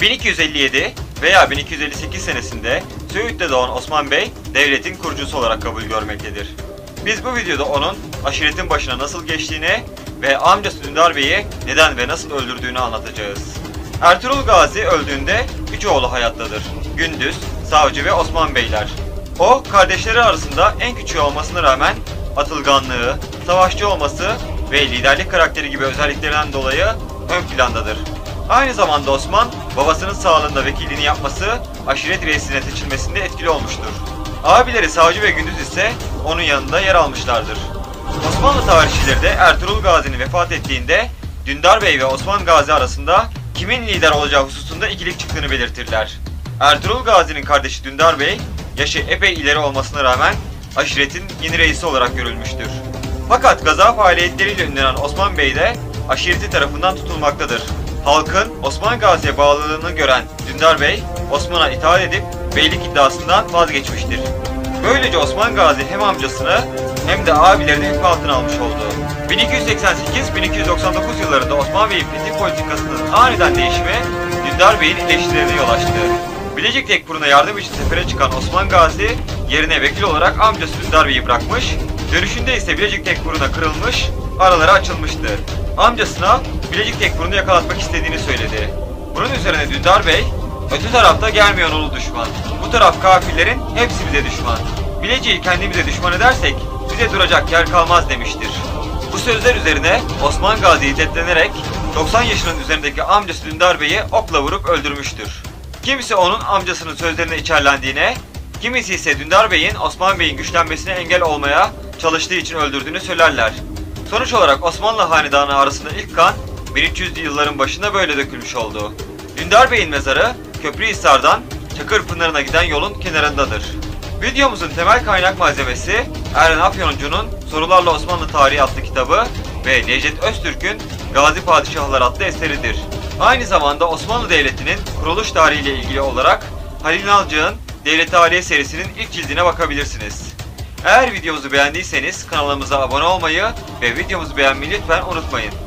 1257 veya 1258 senesinde Söğüt'te doğan Osman Bey devletin kurucusu olarak kabul görmektedir. Biz bu videoda onun aşiretin başına nasıl geçtiğini ve amcası Dündar Bey'i neden ve nasıl öldürdüğünü anlatacağız. Ertuğrul Gazi öldüğünde üç oğlu hayattadır. Gündüz, Savcı ve Osman Beyler. O kardeşleri arasında en küçüğü olmasına rağmen atılganlığı, savaşçı olması ve liderlik karakteri gibi özelliklerinden dolayı ön plandadır. Aynı zamanda Osman, babasının sağlığında vekilliğini yapması, aşiret reisine seçilmesinde etkili olmuştur. Abileri Savcı ve Gündüz ise onun yanında yer almışlardır. Osmanlı tarihçileri de Ertuğrul Gazi'nin vefat ettiğinde Dündar Bey ve Osman Gazi arasında kimin lider olacağı hususunda ikilik çıktığını belirtirler. Ertuğrul Gazi'nin kardeşi Dündar Bey, yaşı epey ileri olmasına rağmen aşiretin yeni reisi olarak görülmüştür. Fakat gaza faaliyetleriyle ünlenen Osman Bey de aşireti tarafından tutulmaktadır. Halkın Osman Gazi'ye bağlılığını gören Dündar Bey, Osman'a itaat edip beylik iddiasından vazgeçmiştir. Böylece Osman Gazi hem amcasını hem de abilerini hükmü altına almış oldu. 1288-1299 yıllarında Osman Bey'in fetih politikasının aniden değişimi Dündar Bey'in eleştirilerine yol açtı. Bilecik Tekfur'una yardım için sefere çıkan Osman Gazi yerine vekil olarak amcası Dündar Bey'i bırakmış, dönüşünde ise Bilecik Tekfur'una kırılmış, araları açılmıştı. Amcasına Bilecik Tekfur'unu yakalatmak istediğini söyledi. Bunun üzerine Dündar Bey, öte tarafta gelmeyen ulu düşman. Bu taraf kafirlerin hepsi bize düşman. Bilecik'i kendimize düşman edersek bize duracak yer kalmaz demiştir. Bu sözler üzerine Osman Gazi hiddetlenerek 90 yaşının üzerindeki amcası Dündar Bey'i okla vurup öldürmüştür. Kimisi onun amcasının sözlerine içerlendiğine, kimisi ise Dündar Bey'in Osman Bey'in güçlenmesine engel olmaya çalıştığı için öldürdüğünü söylerler. Sonuç olarak Osmanlı Hanedanı arasında ilk kan 1300'lü yılların başında böyle dökülmüş oldu. Dündar Bey'in mezarı Köprühisar'dan Çakır Pınarı'na giden yolun kenarındadır. Videomuzun temel kaynak malzemesi Eren Afyoncu'nun Sorularla Osmanlı Tarihi adlı kitabı ve Necdet Öztürk'ün Gazi Padişahlar adlı eseridir. Aynı zamanda Osmanlı Devleti'nin kuruluş tarihiyle ilgili olarak Halil Nalcık'ın Devlet Tarihi serisinin ilk cildine bakabilirsiniz. Eğer videomuzu beğendiyseniz kanalımıza abone olmayı ve videomuzu beğenmeyi lütfen unutmayın.